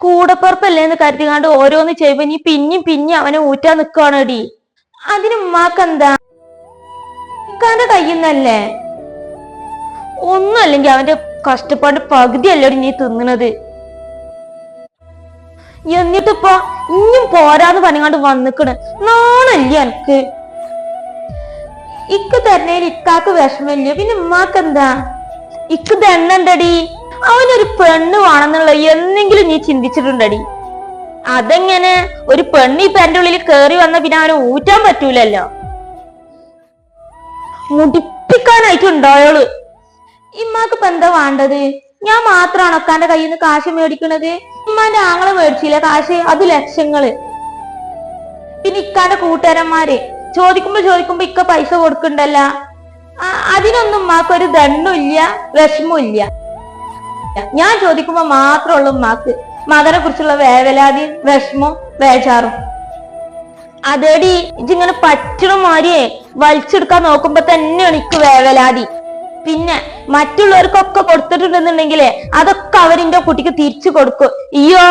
കൂടപ്പുറപ്പല്ലേന്ന് കരുതികാണ്ട് ഓരോന്ന് ചെയ്യുമ്പോ നീ പിന്നെയും പിന്നെയും അവനെ ഊറ്റാൻ നിക്കുവാണടി? അതിന് ഉമ്മാക്കെന്താ? ഇക്കാന്റെ കയ്യുന്നല്ലേ? ഒന്നും അല്ലെങ്കിൽ അവന്റെ കഷ്ടപ്പാട് പകുതിയല്ലോടി നീ തിന്നണത്. എന്നിട്ടിപ്പോ ഇനിയും പോരാന്ന് പറഞ്ഞാണ്ട് വന്നിക്കണ്. നാണല്ലേ എനക്ക് ഇക്ക് തരണേൽ ഇക്കാക്ക് വിഷമില്ല? പിന്നെ ഉമ്മാക്കെന്താ? ഇക്ക് ദണ്ണണ്ടടി അവനൊരു പെണ്ണ് വേണമെന്നുള്ള എന്നെങ്കിലും നീ ചിന്തിച്ചിട്ടുണ്ടടി. അതെങ്ങനെ? ഒരു പെണ്ണ് ഈ പെന്റെ ഉള്ളിൽ കേറി വന്ന പിന്നെ അവനെ ഊറ്റാൻ പറ്റൂലല്ലോ. മുടിപ്പിക്കാനായിട്ടുണ്ടായോൾ? ഇമ്മാക്ക് ഇപ്പൊ എന്താ വേണ്ടത്? ഞാൻ മാത്രമാണ് ഒക്കാന്റെ കയ്യിൽ നിന്ന് കാശ് മേടിക്കണത്? ഇമ്മാന്റെ ആങ്ങളെ മേടിച്ചില്ല കാശ്? അത് ലക്ഷങ്ങൾ. പിന്നെ ഇക്കാന്റെ കൂട്ടുകാരന്മാര് ചോദിക്കുമ്പോ ചോദിക്കുമ്പോ ഇക്ക പൈസ കൊടുക്കണ്ടല്ല. അതിനൊന്നും ഇമ്മാക്കൊരു ദണ്ണുമില്ല വിഷമവും ഇല്ല. ഞാൻ ചോദിക്കുമ്പോ മാത്രമുള്ള ഉമ്മാക്ക്. മകനെ കുറിച്ചുള്ള വേവലാതി വിഷമവും വേചാറും അതേടി ഇതിങ്ങനെ പറ്റണ മാതിരിയെ വലിച്ചെടുക്കാൻ നോക്കുമ്പോ തന്നെയാണ് എനിക്ക് വേവലാതി പിന്നെ മറ്റുള്ളവർക്കൊക്കെ കൊടുത്തിട്ടുണ്ടെന്നുണ്ടെങ്കിലേ അതൊക്കെ അവരിന്റെ കുട്ടിക്ക് തിരിച്ചു കൊടുക്കും. അയ്യോ.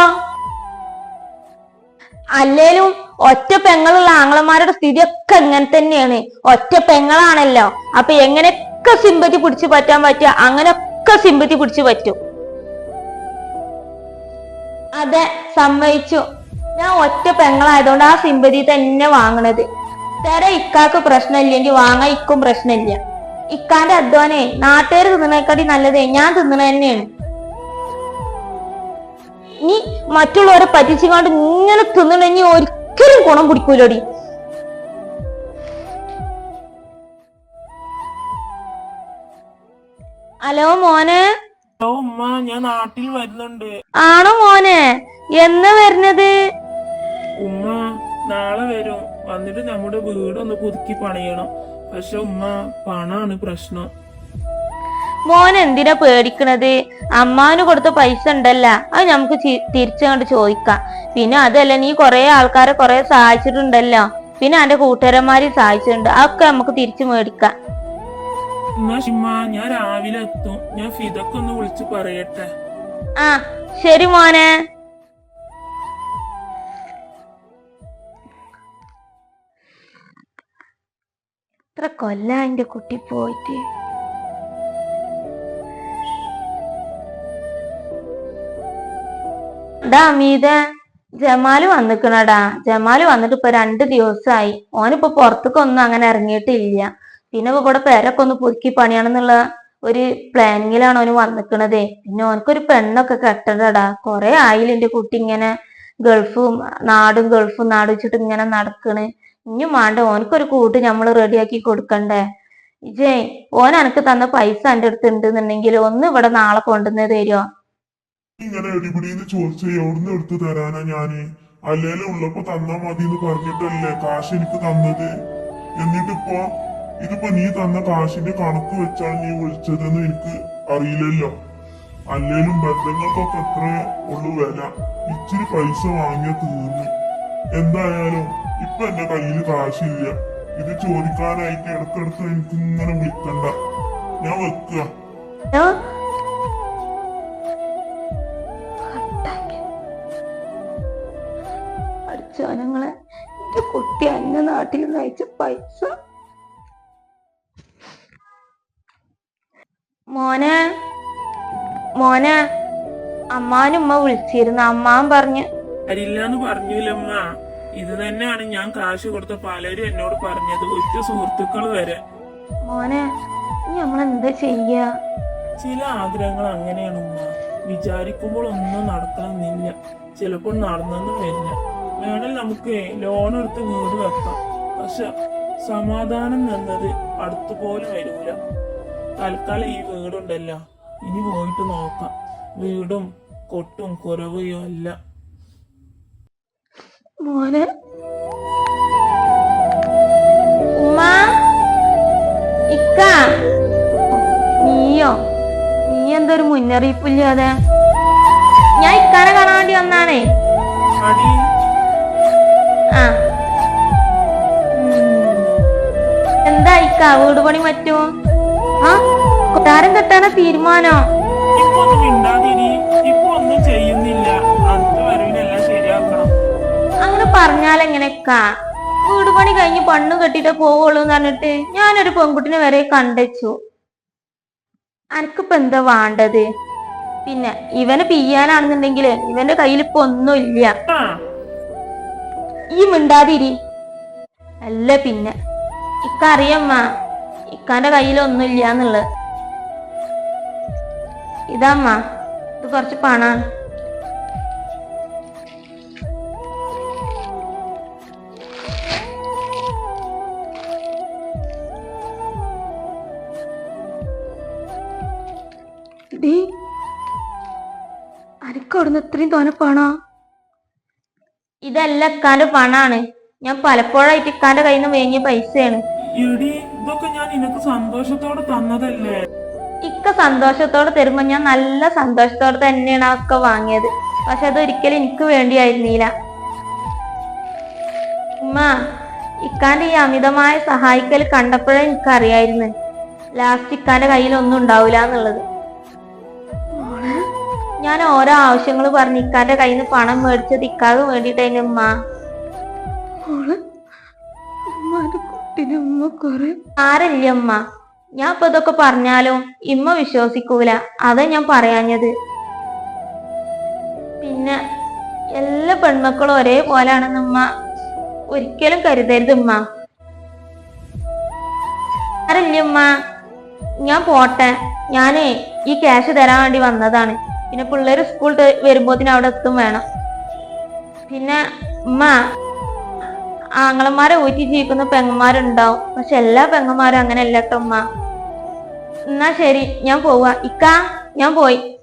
അല്ലേലും ഒറ്റ പെങ്ങളുള്ള ആങ്ങളമാരുടെ സ്ഥിതിയൊക്കെ ഇങ്ങനെ തന്നെയാണ്. ഒറ്റ പെങ്ങളാണല്ലോ. അപ്പൊ എങ്ങനെയൊക്കെ സിമ്പതി പിടിച്ചു പറ്റാൻ പറ്റുക? അങ്ങനെയൊക്കെ സിമ്പതി പിടിച്ചു പറ്റും. അതെ സമ്മതിച്ചു. ഞാൻ ഒറ്റ പെങ്ങളായതുകൊണ്ട് ആ സിമ്പതി തന്നെ വാങ്ങണത്. തര ഇക്കാക്ക് പ്രശ്നമില്ലെങ്കിൽ വാങ്ങാൻ ഇക്കും പ്രശ്നമില്ല. ഇക്കാന്റെ അധ്വാനേ നാട്ടുകാർ തിന്നണേക്കാട്ടി നല്ലതേ ഞാൻ തിന്നണ തന്നെയാണ്. നീ മറ്റുള്ളവരെ പറ്റിച്ചുകൊണ്ട് ഇങ്ങനെ തിന്നണെങ്കി ഒരിക്കലും ഗുണം പിടിക്കൂലോടി. ഹലോ മോനെ. ഉമ്മ ഞാൻ നാട്ടിൽ വരുന്നുണ്ട്. ആണോ മോനെ? എന്ന് വരുന്നത്? ഉമ്മ നാളെ വരും. വന്നിട്ട് നമ്മുടെ വീടൊന്ന് പുതുക്കി പണിയണം. പക്ഷെ ഉമ്മ പണാണ് പ്രശ്നം. മോൻ എന്തിനാ പേടിക്കണത്? അമ്മാവന് കൊടുത്ത പൈസ ഉണ്ടല്ല. അത് നമുക്ക് തിരിച്ചു തിരിച്ചങ്ങോട്ട് ചോദിക്കാം. പിന്നെ അതല്ല നീ കൊറേ ആൾക്കാരെ കൊറേ സഹായിച്ചിട്ടുണ്ടല്ലോ. പിന്നെ അന്റെ കൂട്ടുകാരന്മാരെ സഹായിച്ചിട്ടുണ്ട്. അതൊക്കെ നമുക്ക് തിരിച്ചു മേടിക്കാം. എന്നാ ഷിമ്മ ഞാൻ രാവിലെ എത്തും. ഞാൻ ഫിദക്കൊന്ന് വിളിച്ചു പറയട്ടെ. ആ ശരി മോനെ. എത്ര കൊല്ല എന്റെ കുട്ടി പോയിട്ട്. ഡാ അമീത. ജമാൽ വന്നിക്കണടാ. ജമാൽ വന്നിട്ട് ഇപ്പൊ രണ്ട് ദിവസമായി ഓനിപ്പോ പുറത്തേക്കൊന്നും അങ്ങനെ ഇറങ്ങിയിട്ടില്ല. പിന്നെ ഇവിടെ പേരൊക്കെ ഒന്ന് പുതുക്കി പണിയണമെന്നുള്ള ഒരു പ്ലാനിങ്ങിലാണ് ഓന് വന്നിക്കണതേ. പിന്നെ ഓനക്കൊരു പെണ്ണൊക്കെ കെട്ടണ്ടടാ കൊറേ ആയില്ല എന്റെ കുട്ടി ഇങ്ങനെ ഗൾഫും നാടും ഗൾഫും നാട് വെച്ചിട്ട് ഇങ്ങനെ നടക്കണ്. ഇനിയും വേണ്ട ഓനക്കൊരു കൂട്ട് നമ്മൾ റെഡിയാക്കി കൊടുക്കണ്ടേ? ഇജേ ഓൻ എനക്ക് തന്ന പൈസ എന്റെ അടുത്ത് ഉണ്ടെന്നുണ്ടെങ്കിൽ ഒന്ന് ഇവിടെ നാളെ കൊണ്ടുവന്ന് തരുമോ ഇങ്ങനെ എടിപിടിന്ന് എടുത്തു തരാനാ ഞാൻ? അല്ലേലും ഉള്ളപ്പോ തന്നാ മതി എന്ന് പറഞ്ഞിട്ടല്ലേ കാശ് എനിക്ക് തന്നത്? എന്നിട്ടിപ്പോ ഇതിപ്പോ നീ തന്ന കാശിന്റെ കണക്ക് വെച്ചാണ് നീ വിളിച്ചതെന്ന് എനിക്ക് അറിയില്ലല്ലോ. അല്ലേലും ബന്ധങ്ങൾക്കൊക്കെ എത്ര ഉള്ളു വില. ഇച്ചിരി പൈസ വാങ്ങിയ തീർന്നു. എന്തായാലും ഇപ്പൊ എന്റെ കയ്യിൽ കാശില്ല. ഇത് ചോദിക്കാനായിട്ട് ഇടക്കിടക്ക് എനിക്ക് ഇങ്ങനെ വിളിക്കണ്ട. ഞാൻ വെക്കുക ജനങ്ങളെ എന്റെ കുട്ടി അന്ന നാട്ടിൽ നിന്ന് അയച്ച പൈസ മോനെ മോനെ അമ്മാനുമ്മ വിളിച്ചിരുന്നു. അമ്മാൻ പറഞ്ഞു അരില്ലാന്ന് പറഞ്ഞില്ലമ്മ ഇത് തന്നെയാണ് ഞാൻ കാശ് കൊടുത്ത പലരും എന്നോട് പറഞ്ഞത് ഒറ്റ സുഹൃത്തുക്കൾ വരെ. മോനെ ഇനി നമ്മളെന്താ ചെയ്യ? ചില ആഗ്രഹങ്ങൾ അങ്ങനെയാണ് ഉമ്മ. വിചാരിക്കുമ്പോൾ ഒന്നും നടക്കണമെന്നില്ല. ചിലപ്പോൾ നടന്നെന്നും വരില്ല. വേണേൽ നമുക്ക് ലോൺ എടുത്ത് വീട് വെക്കാം. പക്ഷെ സമാധാനം എന്നത് അടുത്തു പോലും വരൂല. തൽക്കാലം ഈ വീടുണ്ടല്ലോ. ഇനി പോയിട്ട് നോക്കാം. വീടും കൊട്ടും കുറവയോ അല്ല മോനെ. ഉമ്മ. ഇക്ക. നീയോ? നീ എന്തൊരു മുന്നറിയിപ്പില്ലാതെ? ഞാൻ ഇക്കാനെ കാണാൻ വേണ്ടി വന്നാണേ. ആ. എന്താ ഇക്ക? വീട് പണി പറ്റുമോ? ആ കൊട്ടാരം കെട്ടാന തീരുമാനോ. അങ്ങനെ എങ്ങനെക്കാ വീട് പണി കഴിഞ്ഞ് പണ്ണു കെട്ടിട്ട് പോവുള്ളൂ എന്ന് പറഞ്ഞിട്ട് ഞാനൊരു പെൺകുട്ടിനെ വരെ കണ്ടച്ചു. അനക്കിപ്പോ എന്താ വേണ്ടത്? പിന്നെ ഇവനെ പിയ്യാനാണെന്നുണ്ടെങ്കിൽ ഇവന്റെ കയ്യിൽ ഇപ്പൊ ഒന്നുമില്ല ഈ മിണ്ടാതിരി. അല്ല പിന്നെ ഇക്ക അറിയമ്മ ഇക്കാന്റെ കയ്യിൽ ഒന്നുമില്ല എന്നുള്ളത്. ഇതമ്മ ഇത് കുറച്ച് പണാണ്. അനക്കവിടുന്ന് ഇത്രയും തോനെ പണോ? ഇതല്ല ഇക്കാന്റെ പണാണ്. ഞാൻ പലപ്പോഴായിട്ട് ഇക്കാന്റെ കയ്യിൽ നിന്ന് വേങ്ങിയ പൈസയാണ്. എടി ഇതൊക്കെ ഞാൻ നിനക്ക് സന്തോഷത്തോടെ തന്നതല്ലേ? ഇക്ക സന്തോഷത്തോടെ തരുമ്പോ ഞാൻ നല്ല സന്തോഷത്തോടെ തന്നെയാണ് ഒക്കെ വാങ്ങിയത്. പക്ഷെ അത് ഒരിക്കലും എനിക്ക് വേണ്ടിയായിരുന്നില്ല. ഉമ്മ ഇക്കാന്റെ ഈ അമിതമായ സഹായിക്കൽ കണ്ടപ്പോഴേ എനിക്കറിയായിരുന്നു. ലാസ്റ്റ് ഇക്കാന്റെ കയ്യിൽ ഒന്നും ഉണ്ടാവില്ല എന്നുള്ളത്. ഞാൻ ഓരോ ആവശ്യങ്ങൾ പറഞ്ഞ് ഇക്കാന്റെ കയ്യിൽ നിന്ന് പണം മേടിച്ചത് ഇക്കാക്ക് വേണ്ടിയിട്ടായിരുന്നു ഉമ്മ. ആരല്ല ഉമ്മ ഞാൻ ഇപ്പൊ ഇതൊക്കെ പറഞ്ഞാലും ഇമ്മ വിശ്വസിക്കൂല. അതാ ഞാൻ പറയാഞ്ഞത്. പിന്നെ എല്ലാ പെൺമക്കളും ഒരേപോലാണെന്ന് ഉമ്മ ഒരിക്കലും കരുതരുത് ഉമ്മ ആരല്ലമ്മ? ഞാൻ പോട്ടെ. ഞാനേ ഈ ക്യാഷ് തരാൻ വേണ്ടി വന്നതാണ്. പിന്നെ പിള്ളേര് സ്കൂൾ വരുമ്പോത്തിന് അവിടെ എത്തും വേണം. പിന്നെ ഉമ്മ ആങ്ങളമാരെ ഊറ്റി ജീവിക്കുന്ന പെങ്ങന്മാരുണ്ടാവും. പക്ഷെ എല്ലാ പെങ്ങന്മാരും അങ്ങനെ അല്ലട്ടോ ഉമ്മ എന്നാ ശരി ഞാൻ പോവാ. ഇക്ക ഞാൻ പോയി.